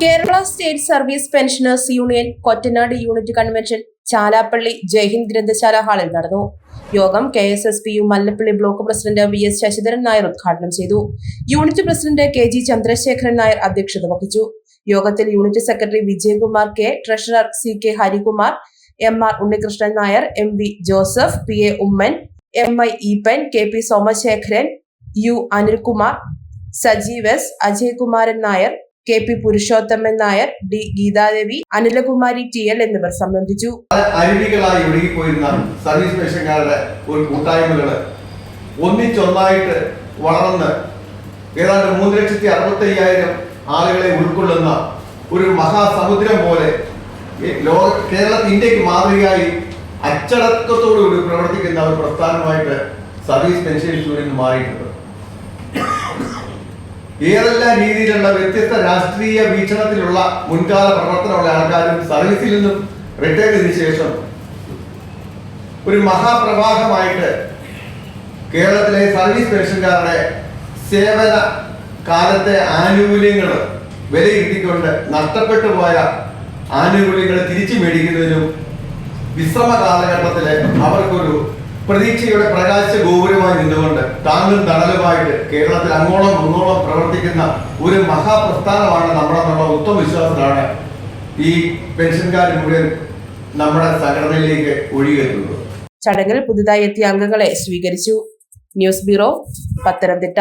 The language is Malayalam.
Kerala state service pensioners union Kottanad unit convention Chalappally Jaihind ഗ്രന്ഥശാല ഹാളിൽ നടന്നു. യോഗം K S S P U Mallappally block president V S Sasidharan Nair ഉദ്ഘാടനം ചെയ്തു. Unit president K G Chandrasekharan Nair അധ്യക്ഷത വഹിച്ചു. യോഗത്തിൽ unit secretary Vijayakumar K treasurer C K Harikumar M R Unnikrishnan Nair M V Joseph P A Oommen M I Eapen K P Somasekharan U Anilkumar Sajeev S Ajayakumaran Nair K P Purushothaman Nair D Geethadevi Anilakumari T L എന്നിവർ സംബന്ധിച്ചു. അരുവികളായി ഒഴുകിപ്പോയിരുന്ന സർവീസ് പെൻഷൻകാരുടെ ഒരു കൂട്ടായ്മകൾ ഒന്നിച്ചൊന്നായിട്ട് വളർന്ന് ഏതാണ്ട് മൂന്ന് ലക്ഷത്തി അറുപത്തി അയ്യായിരം ആളുകളെ ഉൾക്കൊള്ളുന്ന ഒരു മഹാസമുദ്രം പോലെ കേരളത്തിൽ ഇന്ത്യയ്ക്ക് മാതൃകയായി അച്ചടക്കത്തോടുകൂടി പ്രവർത്തിക്കുന്ന ഒരു പ്രസ്ഥാനമായിട്ട് സർവീസ് പെൻഷൻ യൂണിയൻ മാറിയിട്ടുണ്ട്. ഏതെല്ലാം രീതിയിലുള്ള വ്യത്യസ്ത രാഷ്ട്രീയ വീക്ഷണത്തിലുള്ള മുൻകാല പ്രവർത്തനമുള്ള ആൾക്കാരും സർവീസിൽ നിന്നും റിട്ടയർ ചെയ്തതിനു ശേഷം ഒരു മഹാപ്രവാഹമായിട്ട് കേരളത്തിലെ സർവീസ് പെൻഷൻകാരുടെ സേവന കാലത്തെ ആനുകൂല്യങ്ങൾ വിലയിരുത്തിക്കൊണ്ട് നഷ്ടപ്പെട്ടു പോയ ആനുകൂല്യങ്ങൾ തിരിച്ചു മേടിക്കുന്നതിനും വിശ്രമ കാലഘട്ടത്തിലെ പ്രതീക്ഷയുടെ പ്രകാശ ഗോപുരമായി നിന്നുകൊണ്ട് താങ്കൾ തണലുമായിട്ട് കേരളത്തിൽ അങ്ങോളം മുന്നോളം പ്രവർത്തിക്കുന്ന ഒരു മഹാപ്രസ്ഥാനമാണ് നമ്മളെന്നുള്ള ഉത്തമ വിശ്വാസത്തിലാണ് ഈ പെൻഷൻകാർ മുഴുവൻ നമ്മുടെ സംഘടനയിലേക്ക് ഒഴുകിയെത്തുന്നത്. ചടങ്ങിൽ പുതുതായി എത്തിയ അംഗങ്ങളെ സ്വീകരിച്ചു. News bureau Pathanamthitta.